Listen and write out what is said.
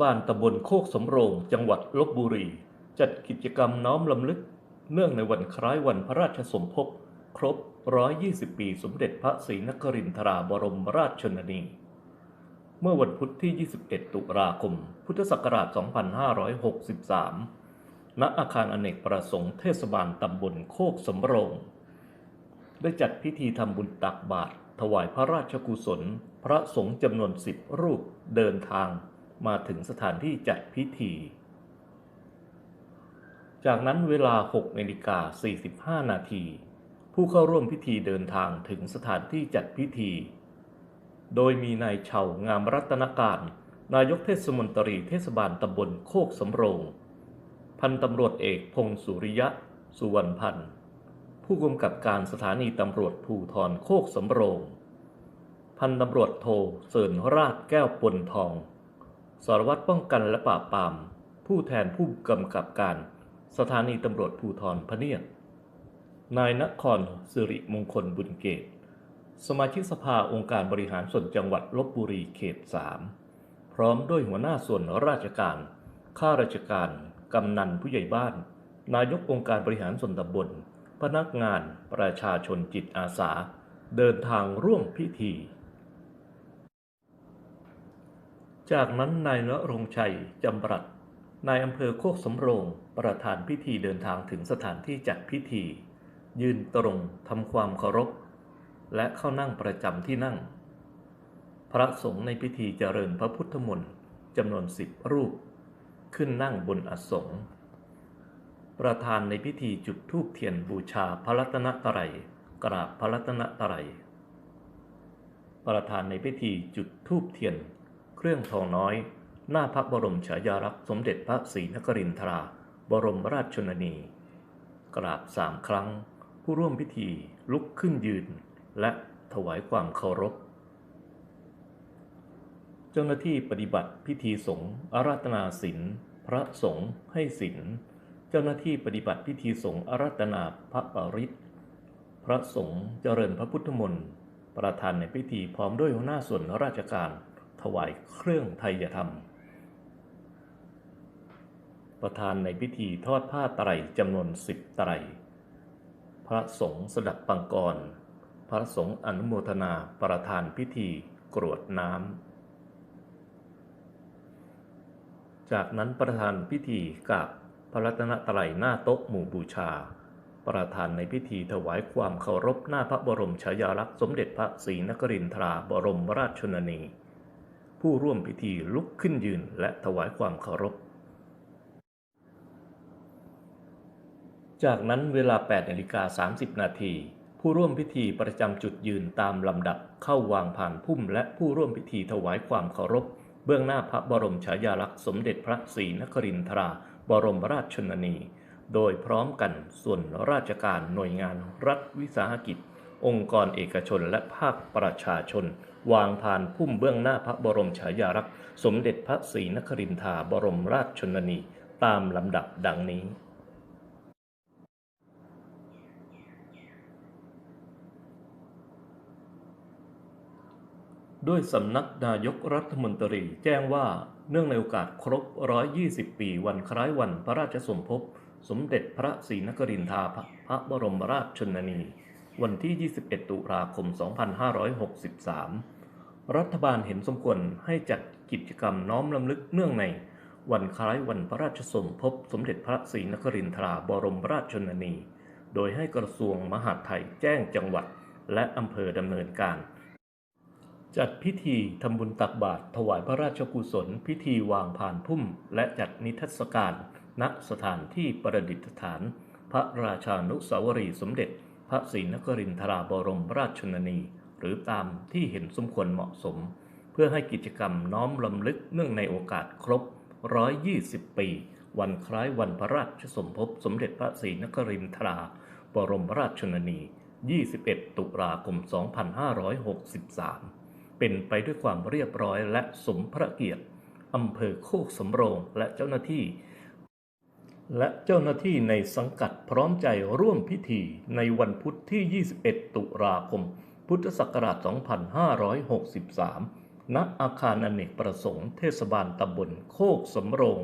บาลตำบลโคกสำโรง จังหวัดลบบุรี จัดกิจกรรมน้อมลำลึก เนื่องในวันคล้ายวันพระราชสมภพครบ 120 ปีสมเด็จพระศรีนครินทราบรมราชชนนี เมื่อวันพุธที่ 21 ตุลาคม พุทธศักราช 2563 ณ อาคารอเนกประสงค์เทศบาลตำบลโคกสำโรง ได้จัดพิธีทำบุญตักบาตรถวายพระราชกุศล พระสงฆ์จำนวนสิบรูปเดินทาง มาถึงสถานที่จัดพิธี จากนั้นเวลา 6นาฬิกา45 นาที ผู้เข้าร่วมพิธีเดินทางถึงสถานที่จัดพิธี โดยมีนายเฉางามรัตนการ นายกเทศมนตรีเทศบาลตำบลโคกสำโรง พันตำรวจเอกพงศ์สุริยะ สุวรรณพันธ์ ผู้กำกับการสถานีตำรวจภูทรโคกสำโรงพันตำรวจโทเสริญราชแก้วปนทอง สารวัตรป้องกันและปราบปราม ผู้แทนผู้กำกับการ สถานีตำรวจภูทรพะเนียดนายนครสิริมงคลบุญเกต สมาชิกสภาองค์การบริหารส่วนจังหวัดลบบุรีเขต 3 พร้อมด้วยหัวหน้าส่วนราชการ ข้าราชการ กำนันผู้ใหญ่บ้าน นายกองค์การบริหารส่วนตำบล พนักงานประชาชนจิตอาสา เดินทางร่วมพิธี จากนั้นนายณรงชัยจำรัดนายอำเภอโคกสำโรง ประธานพิธีเดินทางถึงสถานที่จัดพิธี ยืนตรงทำความเคารพ และเข้านั่งประจำที่นั่ง พระสงฆ์ในพิธีเจริญพระพุทธมนต์จำนวนสิบรูป ขึ้นนั่งบนอาสงประธานในพิธีจุดธูปเทียนบูชาพระรัตนตรัยกราบพระรัตนตรัยประธานในพิธีจุดธูปเทียน เครื่องทองน้อย หน้าพระบรมฉายาลักษณ์สมเด็จพระศรีนครินทรา บรมราชชนนี กราบสามครั้ง ผู้ร่วมพิธีลุกขึ้นยืน และถวายความเคารพ เจ้าหน้าที่ปฏิบัติพิธีสงฆ์อาราธนาศีลพระสงฆ์ให้ศีลเจ้าหน้าที่ปฏิบัติพิธีสงฆ์อาราธนาพระปริตรพระสงฆ์เจริญพระพุทธมนต์ประธานในพิธีพร้อมด้วยหัวหน้าส่วนราชการ ถวายเครื่องไทยธรรม ประธานในพิธีทอดผ้าไตรจำนวนสิบไตร พระสงฆ์สดับปังกร พระสงฆ์อนุโมทนาประธานพิธีกรวดน้ำ จากนั้นประธานพิธีกราบพระรัตนตรัยหน้าโต๊ะหมู่บูชา ประธานในพิธีถวายความเคารพหน้าพระบรมฉายาลักษณ์สมเด็จพระศรีนครินทราบรมราชชนนี ผู้ร่วมพิธีลุกขึ้นยืนและถวายความเคารพ จากนั้นเวลา8นาฬิกา30 นาทีผู้ร่วมพิธีประจำจุดยืนตามลำดับเข้าวางผ่านพุ่มและผู้ร่วมพิธีถวายความเคารพ เบื้องหน้าพระบรมฉายาลักษณ์สมเด็จพระศรีนครินทรา บรมราชชนนี โดยพร้อมกันส่วนราชการหน่วยงานรัฐวิสาหกิจ องค์กรเอกชนและภาคประชาชน วางผ่านพุ่มเบื้องหน้าพระบรมฉายาลักษณ์สมเด็จพระศรีนครินทราบรมราชชนนี ตามลำดับดังนี้ ด้วยสำนักนายกรัฐมนตรีแจ้งว่าเนื่องในโอกาสครบ 120 ปีวันคล้ายวันพระราชสมภพ สมเด็จพระศรีนครินทราพระบรมราชชนนี วันที่ 21 ตุลาคม 2563 รัฐบาลเห็นสมควรให้จัดกิจกรรมน้อมรำลึกเนื่องใน วันคล้ายวันพระราชสมภพสมเด็จพระศรีนครินทราบรมราชชนนี โดยให้กระทรวงมหาดไทยแจ้งจังหวัดและอำเภอดำเนินการ จัดพิธีทำบุญตักบาตรถวายพระราชกุศล พิธีวางผ่านพุ่ม และจัดนิทรรศการณสถานที่ประดิษฐาน พระราชานุสาวรีสมเด็จ ระศรีนครินทราบรมราชชนนี หรือตามที่เห็นสมควรเหมาะสม เพื่อให้กิจกรรมน้อมรำลึกเนื่องในโอกาสครบ 120 ปี วันคล้ายวันพระราชสมภพสมเด็จพระศรีนครินทราบรมราชชนนี 21 ตุลาคม 2563 เป็นไปด้วยความเรียบร้อยและสมพระเกียรติอำเภอโคกสำโรงและเจ้าหน้าที่ และเจ้าหน้าที่ในสังกัดพร้อมใจร่วมพิธีในวันพุธที่ 21 ตุลาคม พุทธศักราช 2563 ณ อาคารอเนกประสงค์เทศบาลตำบลโคกสำโรง